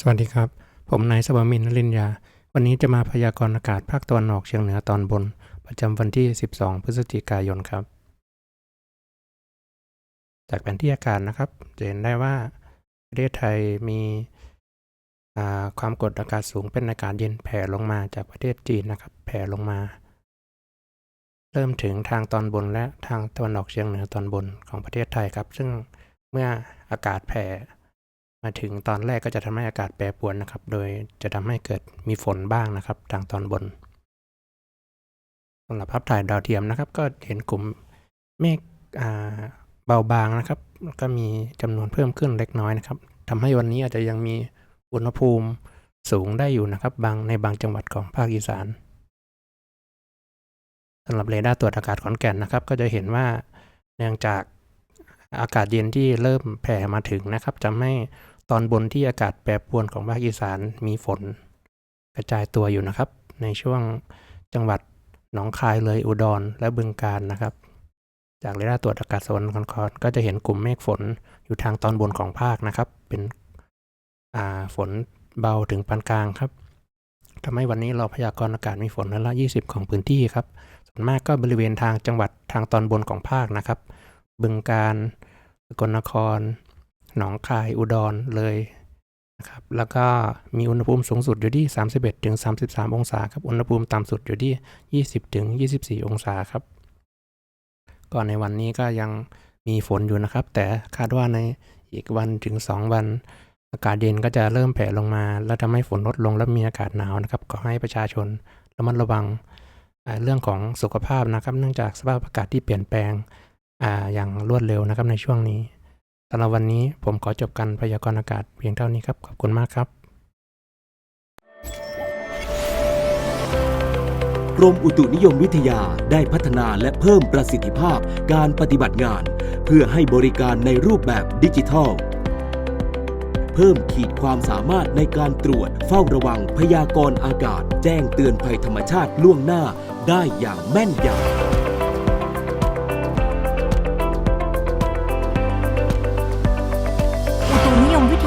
สวัสดีครับ ผมนายสวามินทร์นรินยา วันนี้จะมาพยากรณ์อากาศภาคตะวันออกเฉียงเหนือตอนบน ประจำวันที่ 12 พฤศจิกายนครับ จากแผนที่อากาศนะครับจะเห็นได้ว่าประเทศไทยมีความกดอากาศสูงเป็นอากาศเย็นแผ่ลงมาจากประเทศจีนนะครับ แผ่ลงมา เริ่มถึงทางตอนบนและทางตะวันออกเฉียงเหนือตอนบนของประเทศไทยครับ ซึ่งเมื่ออากาศแผ่ มาถึงตอนแรกก็จะทำให้อากาศแปรปรวนนะครับ โดยจะทำให้เกิดมีฝนบ้างนะครับทางตอนบนสำหรับภาพถ่ายดาวเทียมนะครับ ก็เห็นกลุ่มเมฆอ่าเบาบางนะครับ ก็มีจำนวนเพิ่มขึ้นเล็กน้อยนะครับทำให้วันนี้อาจจะยังมีอุณหภูมิสูงได้อยู่นะครับ บางในบางจังหวัดของภาคอีสานสำหรับเรดาร์ตรวจอากาศขอนแก่นนะครับ ก็จะเห็นว่าเนื่องจาก อากาศเย็นที่เริ่มแผ่มาถึงนะครับทำให้ตอนบนที่อากาศแปรปรวนของภาคอีสานมีฝน กระจายตัวอยู่นะครับ ในช่วงจังหวัดหนองคายเลยอุดรและบึงกาฬนะครับ จากเรดาร์ตรวจอากาศโซนคอนคอร์ก็จะเห็นกลุ่มเมฆฝนอยู่ทางตอนบนของภาคนะครับ เป็นฝนเบาถึงปานกลางครับทำให้วันนี้เราพยากรณ์อากาศมีฝนร้อยละ 20 ของพื้นที่ครับส่วนมากก็บริเวณทางจังหวัดทางตอนบนของภาคนะครับ บึงกาฬสกลนคร หนองคายอุดรเลยนะครับแล้วก็มีอุณหภูมิสูงสุดอยู่ที่ 31ถึง33 องศาครับอุณหภูมิต่ำสุดอยู่ที่ 20ถึง24 องศาครับก่อนในวันนี้ก็ยังมีฝนอยู่นะครับ แต่คาดว่าในอีกวันถึง 2 วัน อากาศเย็นก็จะเริ่มแผ่ลงมา แล้วทำให้ฝนลดลงและมีอากาศหนาวนะครับขอให้ประชาชนระมัดระวังเรื่องของสุขภาพนะครับ เนื่องจากสภาพอากาศที่เปลี่ยนแปลง อ่าอย่างรวดเร็วนะครับในช่วงนี้สำหรับวันนี้ผมขอจบการพยากรณ์อากาศเพียงเท่านี้ครับ ขอบคุณมากครับ กรมอุตุนิยมวิทยาได้พัฒนาและเพิ่มประสิทธิภาพการปฏิบัติงาน เพื่อให้บริการในรูปแบบดิจิทัล เพิ่มขีดความสามารถในการตรวจเฝ้าระวังพยากรณ์อากาศ แจ้งเตือนภัยธรรมชาติล่วงหน้าได้อย่างแม่นยำ